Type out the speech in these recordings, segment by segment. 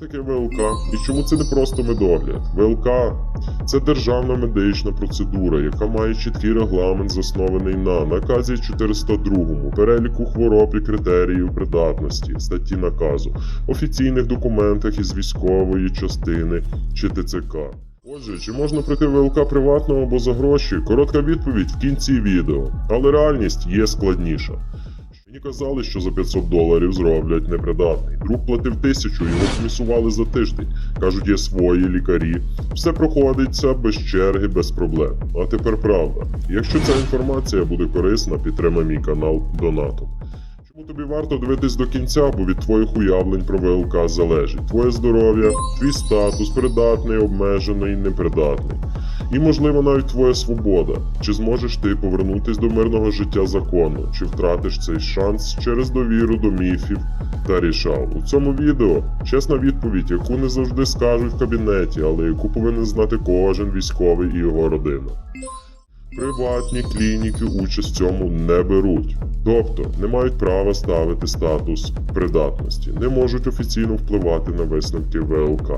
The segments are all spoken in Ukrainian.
таке ВЛК і чому це не просто медогляд? ВЛК це державна медична процедура, яка має чіткий регламент, заснований на наказі 402, переліку хвороб і критеріїв придатності, статті наказу, офіційних документах із військової частини чи ТЦК. Отже, чи можна пройти ВЛК приватно або за гроші? Коротка відповідь в кінці відео, але реальність є складніша. Мені казали, що за 500 доларів зроблять непридатний. Друг платив тисячу, його комісували за тиждень. Кажуть, є свої лікарі. Все проходиться без черги, без проблем. А тепер правда. Якщо ця інформація буде корисна, підтримай мій канал донатом. Тобі варто дивитись до кінця, бо від твоїх уявлень про ВЛК залежить твоє здоров'я, твій статус, придатний, обмежений, непридатний. І, можливо, навіть твоя свобода. Чи зможеш ти повернутись до мирного життя законно, чи втратиш цей шанс через довіру до міфів та рішал. У цьому відео чесна відповідь, яку не завжди скажуть в кабінеті, але яку повинен знати кожен військовий і його родина. Приватні клініки участь в цьому не беруть, тобто не мають права ставити статус придатності, не можуть офіційно впливати на висновки ВЛК.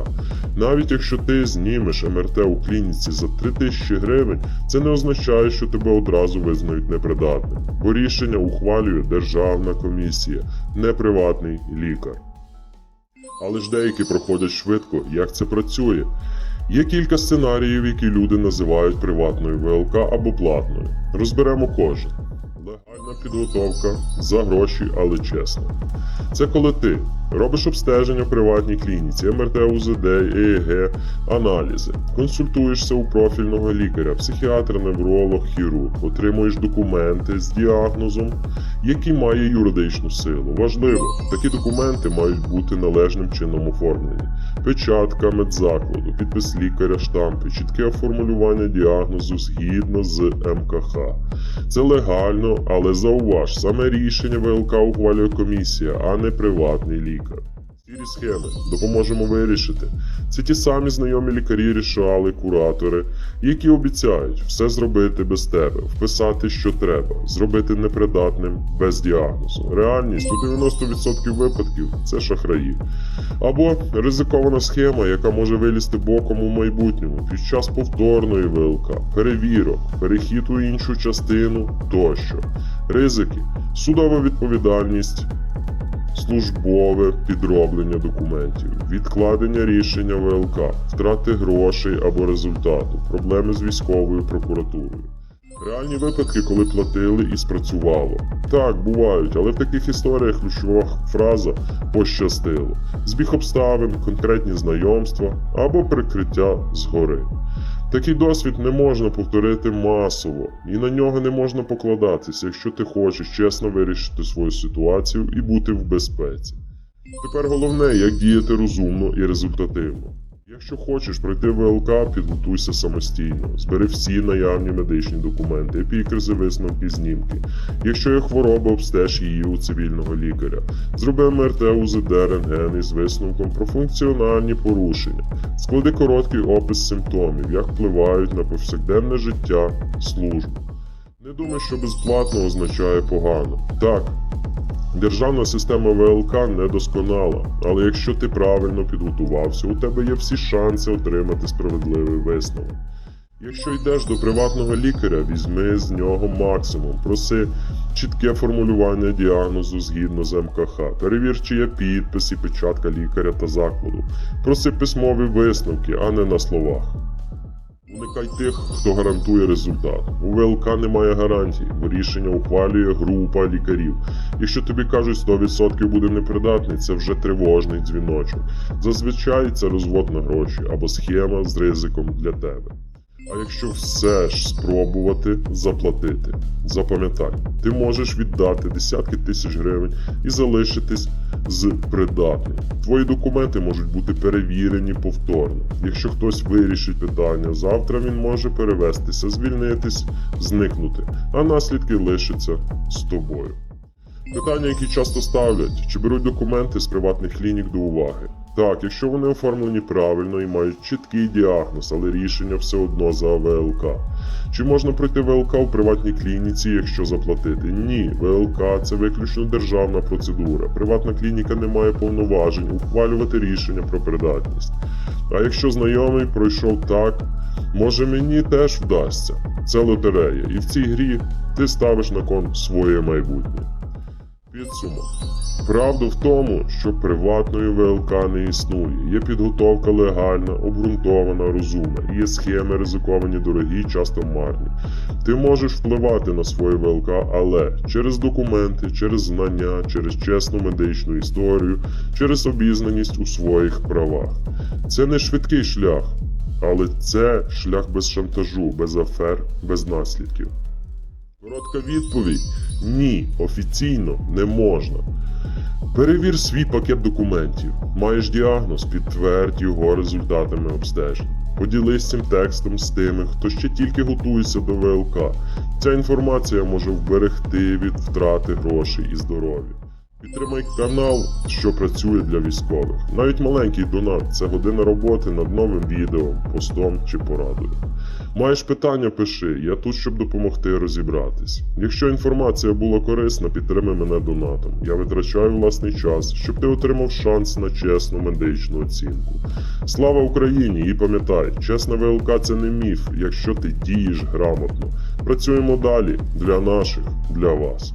Навіть якщо ти знімеш МРТ у клініці за 3000 гривень, це не означає, що тебе одразу визнають непридатним, бо рішення ухвалює державна комісія, не приватний лікар. Але ж деякі проходять швидко, як це працює. Є кілька сценаріїв, які люди називають приватною ВЛК або платною. Розберемо кожен. Легальна підготовка за гроші, але чесно. Це коли ти робиш обстеження в приватній клініці, МРТ, УЗД, ЕЕГ, аналізи, консультуєшся у профільного лікаря, психіатра, невролог, хірург, отримуєш документи з діагнозом, який має юридичну силу. Важливо, такі документи мають бути належним чином оформлені. Печатка медзакладу, підпис лікаря, штампи, чітке формулювання діагнозу згідно з МКХ. Це легально, але зауваж, саме рішення ВЛК ухвалює комісія, а не приватний лікар. Сірі схеми допоможемо вирішити. Це ті самі знайомі лікарі, рішали, куратори, які обіцяють все зробити без тебе, вписати, що треба, зробити непридатним без діагнозу. Реальність у 90% випадків це шахраї. Або ризикована схема, яка може вилізти боком у майбутньому під час повторної ВЛК, перевірок, перехід у іншу частину тощо. Ризики, судова відповідальність, службове підроблення документів, відкладення рішення ВЛК, втрати грошей або результату, проблеми з військовою прокуратурою. Реальні випадки, коли платили і спрацювало. Так, бувають, але в таких історіях ключова фраза пощастило. Збіг обставин, конкретні знайомства або прикриття згори. Такий досвід не можна повторити масово, і на нього не можна покладатися, якщо ти хочеш чесно вирішити свою ситуацію і бути в безпеці. Тепер головне, як діяти розумно і результативно. Якщо хочеш пройти ВЛК, підготуйся самостійно, збери всі наявні медичні документи, епікризи, висновки, знімки. Якщо є хвороба, обстеж її у цивільного лікаря. Зроби МРТ, УЗД, рентген із висновком про функціональні порушення. Склади короткий опис симптомів, як впливають на повсякденне життя, службу. Не думай, що безплатно означає погано. Так, Державна система ВЛК недосконала, але якщо ти правильно підготувався, у тебе є всі шанси отримати справедливий висновок. Якщо йдеш до приватного лікаря, візьми з нього максимум, проси чітке формулювання діагнозу згідно з МКХ, перевір, чи є підпис і печатка лікаря та закладу. Проси письмові висновки, а не на словах. Уникай тих, хто гарантує результат. У ВЛК немає гарантій, бо рішення ухвалює група лікарів. Якщо тобі кажуть 100% буде непридатний, це вже тривожний дзвіночок. Зазвичай це розвод на гроші або схема з ризиком для тебе. А якщо все ж спробувати заплатити, запам'ятай, ти можеш віддати десятки тисяч гривень і залишитись з придатним. Твої документи можуть бути перевірені повторно. Якщо хтось вирішить питання, завтра він може перевестися, звільнитись, зникнути, а наслідки лишаться з тобою. Питання, які часто ставлять, чи беруть документи з приватних клінік до уваги. Так, якщо вони оформлені правильно і мають чіткий діагноз, але рішення все одно за ВЛК. Чи можна пройти ВЛК у приватній клініці, якщо заплатити? Ні, ВЛК це виключно державна процедура. Приватна клініка не має повноважень ухвалювати рішення про придатність. А якщо знайомий пройшов так, може мені теж вдасться. Це лотерея, і в цій грі ти ставиш на кон своє майбутнє. Підсумок. Правда в тому, що приватної ВЛК не існує. Є підготовка легальна, обґрунтована, розумна. Є схеми ризиковані, дорогі, часто марні. Ти можеш впливати на своє ВЛК, але через документи, через знання, через чесну медичну історію, через обізнаність у своїх правах. Це не швидкий шлях, але це шлях без шантажу, без афер, без наслідків. Коротка відповідь: ні, офіційно не можна. Перевір свій пакет документів. Маєш діагноз, підтвердь його результатами обстежень. Поділись цим текстом з тими, хто ще тільки готується до ВЛК. Ця інформація може вберегти від втрати грошей і здоров'я. Підтримай канал, що працює для військових. Навіть маленький донат це година роботи над новим відео, постом чи порадою. Маєш питання, пиши, я тут, щоб допомогти розібратись. Якщо інформація була корисна, підтримай мене донатом. Я витрачаю власний час, щоб ти отримав шанс на чесну медичну оцінку. Слава Україні! І пам'ятай, чесна ВЛК це не міф, якщо ти дієш грамотно. Працюємо далі для наших, для вас.